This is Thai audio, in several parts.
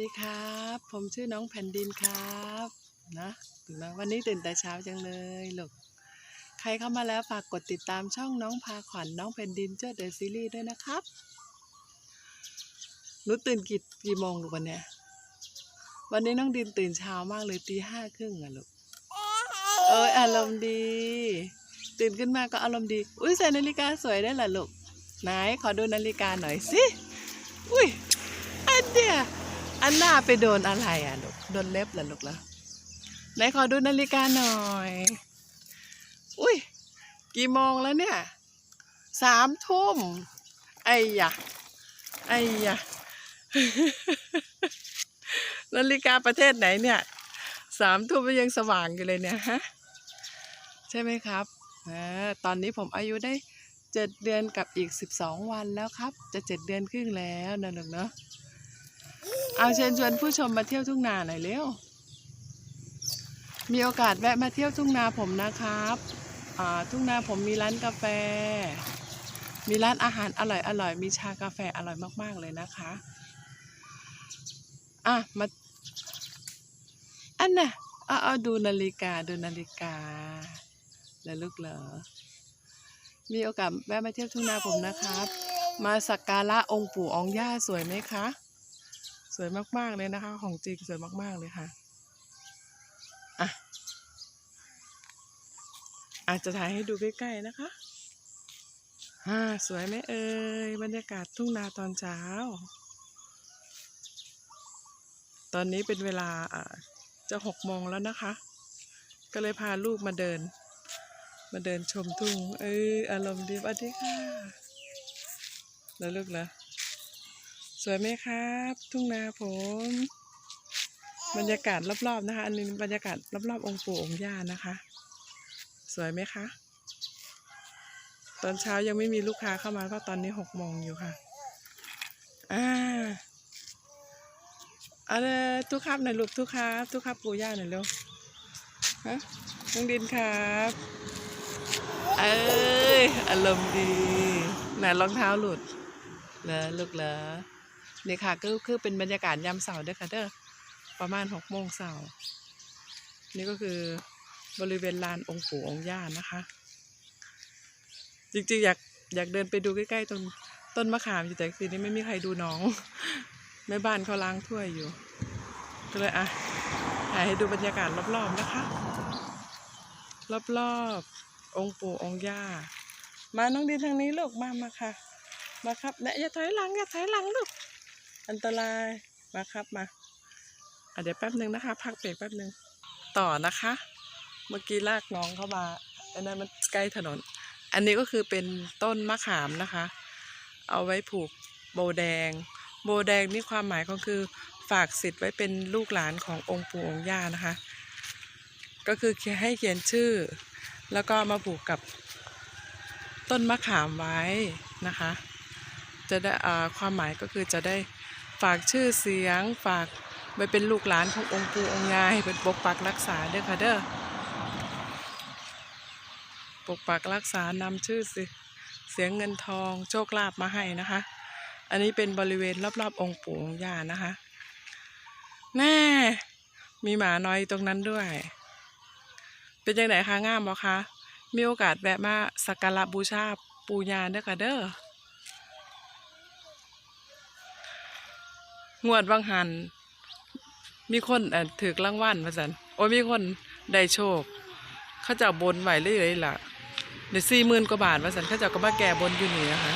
ดีครับ ผมชื่อน้องแผ่นดินครับนะตื่นมาวันนี้ตื่นแต่เช้าจังเลยลูกใครเข้ามาแล้วฝากกดติดตามช่องน้องพาขวัญน้องแผ่นดินเจ้าเดอะซีรีส์ด้วยนะครับหนูตื่นกี่กี่โมงลูกวันเนี้ยวันนี้น้องดินตื่นเช้ามากเลยตีห้าครึ่งอะลูกเอ้ยอารมณ์ดี ตื่นขึ้นมาก็อารมณ์ดี อุ้ยใส่นาฬิกาสวยได้ล่ะลูกไหนขอดูนาฬิกาหน่อยสิอุ้ยอันเดีย อันหน้าไปโดนอะไรอะลูกโดนเล็บเหรอลูกเหรอไหนขอดูนาฬิกาหน่อย อุ้ยกี่โมงแล้วเนี่ยสามทุ่มไอ้ยะไอ้ยะนาฬิกาประเทศไหนเนี่ยสามทุ่มยังสว่างอยู่เลยเนี่ยฮะใช่ไหมครับอ่าตอนนี้ผมอายุได้เจ็ดเดือนกับอีกสิบสองวันแล้วครับ จะเจ็ดเดือนครึ่งแล้วนะลูกเนาะ เอาเชิญชวนผู้ชมมาเที่ยวทุ่งนาหน่อยเร็ว มีโอกาสแวะมาเที่ยวทุ่งนาผมนะครับทุ่งนาผมมีร้านกาแฟ มีร้านอาหารอร่อยอร่อยมีชากาแฟอร่อยมากๆเลยนะคะอะมาอันน่ะเอาเอาดูนาฬิกาดูนาฬิกาแล้วลูกเหรอมีโอกาสแวะมาเที่ยวทุ่งนาผมนะครับ มาสักการะองค์ปู่องค์ย่าสวยไหมคะ สวยมากๆเลยนะคะ ของจริงสวยมากๆเลยค่ะอะอาจจะถ่ายให้ดูใกล้ๆนะคะอ่าสวยไหมเอ่ยบรรยากาศทุ่งนาตอนเช้า ตอนนี้เป็นเวลาอ่าจะหกโมงแล้วนะคะ ก็เลยพาลูกมาเดิน มาเดินชมทุ่ง เอออารมณ์ดีสวัสดีค่ะ แล้วลูกเหรอ สวยไหมครับ ทุ่งนาผม บรรยากาศรอบๆนะคะ อันนี้บรรยากาศรอบๆองค์ปู่องค์ย่านะคะ สวยไหมคะ ตอนเช้ายังไม่มีลูกค้าเข้ามาเพราะตอนนี้หกโมงอยู่ค่ะอ่าเอาเลยทุกครับหน่อยลูกทุกครับ ทุกครับปู่ย่าหน่อยเร็วฮะน้องดินครับเอ้ยอารมณ์ดีไหนรองเท้าหลุดเหรอลูกเหรอ นี่ค่ะก็คือเป็นบรรยากาศยามเสาร์เด้อค่ะเด้อประมาณหกโมงเสาร์นี่ก็คือบริเวณลานองค์ปู่องค์ย่านะคะ จริงๆอยากอยากเดินไปดูใกล้ๆตรงต้นมะขามอยู่แต่ทีนี้ไม่มีใครดูน้องแม่บ้านเขาล้างถ้วยอยู่ ก็เลยอะถ่ายให้ดูบรรยากาศรอบๆนะคะ รอบๆองค์ปู่องค์ย่ามาน้องดินทางนี้ลูกมามาค่ะ มาครับเนี่ยอย่าถอยหลังอย่าถอยหลังลูก อันตรายมาครับมาเดี๋ยวแป๊บหนึ่งนะคะ พักเบรกแป๊บหนึ่งต่อนะคะ เมื่อกี้ลากน้องเข้ามาอันนั้นมันใกล้ถนน อันนี้ก็คือเป็นต้นมะขามนะคะ เอาไว้ผูกโบแดง โบแดงนี่ความหมายก็คือฝากสิทธิ์ไว้เป็นลูกหลานขององค์ปู่องค์ย่านะคะ ก็คือให้เขียนชื่อ แล้วก็มาผูกกับต้นมะขามไว้นะคะ จะได้อ่าความหมายก็คือจะได้ ฝากชื่อเสียง ฝากไว้เป็นลูกหลานขององค์ปู่องค์ยาให้เป็นปกปักรักษาเด้อค่ะเด้อปกปักรักษานำชื่อสิเสียงเงินทองโชคลาภมาให้นะคะ อันนี้เป็นบริเวณรอบๆ องค์ปู่องค์ย่านะคะ แน่ มีหมาน้อยตรงนั้นด้วย เป็นยังไงคะงามบ่คะมีโอกาสแวะมาสักการะบูชาปู่ย่าเด้อค่ะเด้อ งวดวังหัน มีคนเอ่อถือรางวัลมาสันโอ้ยมีคนได้โชค เขาเจะบนไหวเรื่อยๆล่ะในสี่หมื่นกว่าบาทมาสันเขาเจะก็มาแก่บนอยู่นี่นะคะ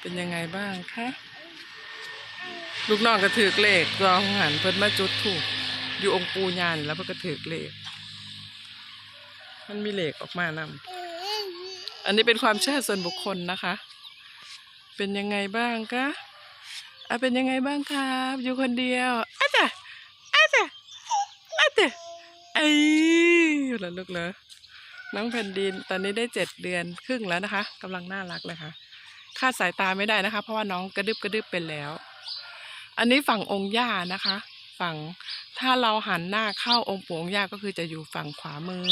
เป็นยังไงบ้างคะ ลูกน้องก็ถือเลขรองหันเพิ่นมาจุดถูก อยู่องค์ปูยานแล้วเพิ่นก็ถือเลข มันมีเลขออกมานำอันนี้เป็นความเชื่อส่วนบุคคลนะคะ เป็นยังไงบ้างคะอะเป็นยังไงบ้างครับ อยู่คนเดียวอาจ้ะอาจ้ะอาจ้ะไอ้เหรอลูกเหรอน้องแผ่นดินตอนนี้ได้เจ็ดเดือนครึ่งแล้วนะคะกำลังน่ารักเลยค่ะคาดสายตาไม่ได้นะคะ เพราะว่าน้องกระดึบกระดึบเป็นแล้ว อันนี้ฝั่งองค์ย่านะคะ ฝั่งถ้าเราหันหน้าเข้าองค์ปู่องค์ย่าก็คือจะอยู่ฝั่งขวามือ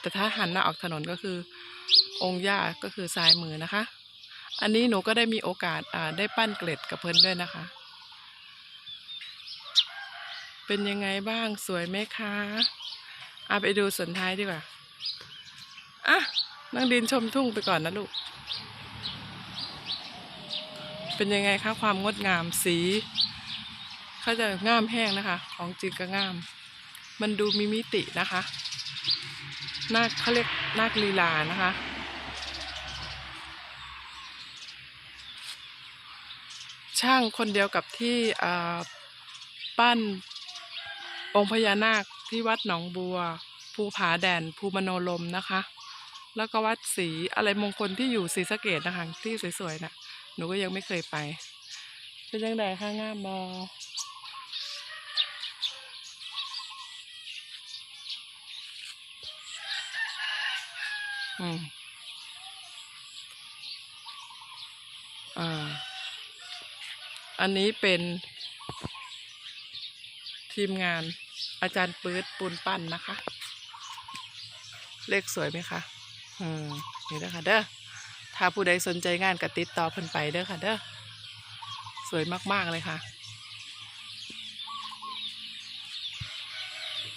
แต่ถ้าหันหน้าออกถนนก็คือ องค์ย่าก็คือซ้ายมือนะคะ อันนี้หนูก็ได้มีโอกาสได้ปั้นเกล็ดกับเพิ่นด้วยนะคะ เป็นยังไงบ้างสวยไหมคะอะไปดูส่วนท้ายดีกว่าอะนั่งดินชมทุ่งไปก่อนนะลูก เป็นยังไงคะความงดงามสี เขาจะงามแห้งนะคะ ของจริงก็งาม มันดูมีมิตินะคะนาคเขาเรียกนาคลีลานะคะ ช่างคนเดียวกับที่ปั้นองค์พญานาคที่วัดหนองบัว ภูผาแดนภูมโนลมนะคะ แล้วก็วัดศีอะไรมงคลที่อยู่ศรีสะเกดนะคะที่สวยๆนะ่ะ หนูก็ยังไม่เคยไป เป็นยังไงคะงามบออืมอ่า อันนี้เป็น ทีมงานอาจารย์ปื๊ดปูนปั้นนะคะ เลขสวยไหมคะอืมนี่นะคะเด้อถ้าผู้ใดสนใจงานก็ติดต่อเพิ่นไปเด้อค่ะ เด้อสวยมาก ๆ เลยค่ะ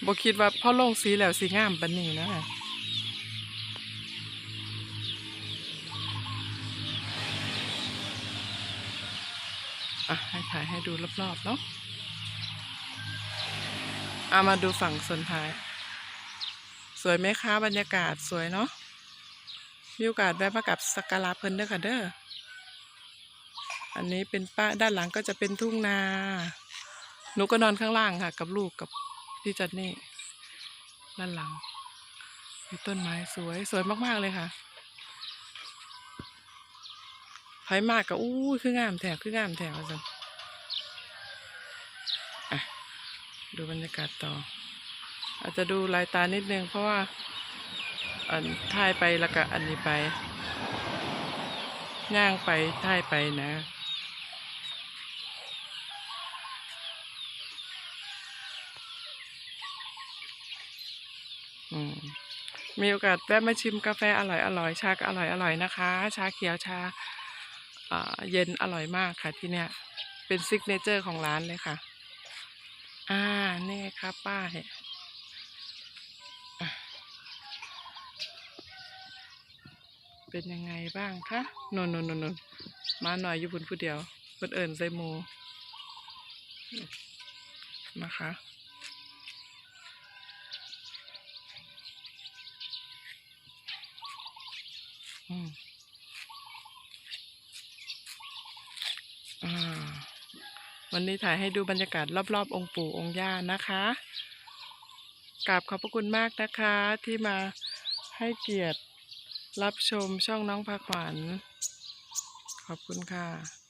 บ่คิดว่าพ่อลงสีแล้วสีงามปานนี้นะ อะให้ถ่ายให้ดูรอบๆเนาะเอามาดูฝั่งส่วนท้าย สวยไหมคะบรรยากาศสวยเนาะมีโอกาสแวะมากับสักการะเพิ่นเด้อค่ะเด้อ อันนี้เป็นป้าด้านหลังก็จะเป็นทุ่งนา หนูก็นอนข้างล่างค่ะ กับลูกกับพี่จันนี่ ด้านหลังมีต้นไม้สวยสวยมากๆเลยค่ะ ไผมากกับอู้คืองามแถวคืองามแถวจังอะดูบรรยากาศต่อ อาจจะดูลายตานิดนึง เพราะว่าอันถ่ายไปแล้วก็อันนี้ไปย่างไปถ่ายไปนะอืมมีโอกาสแวะมาชิมกาแฟอร่อยอร่อยชาก็อร่อยอร่อยนะคะ ชาเขียวชา เย็นอร่อยมากค่ะที่เนี้ยเป็นซิกเนเจอร์ของร้านเลยค่ะ อ่านี่ครับป้ายอะเป็นยังไงบ้างคะนนนนนนมาหน่อยอยู่พุ่นผู้เดียวเพิ่นเอิญใส่หมูนะคะอืมอ่า วันนี้ถ่ายให้ดูบรรยากาศรอบๆ องค์ปู่องค์ย่านะคะกราบขอบพระคุณมากนะคะที่มาให้เกียรติรับชมช่องน้องพาขวัญขอบคุณค่ะ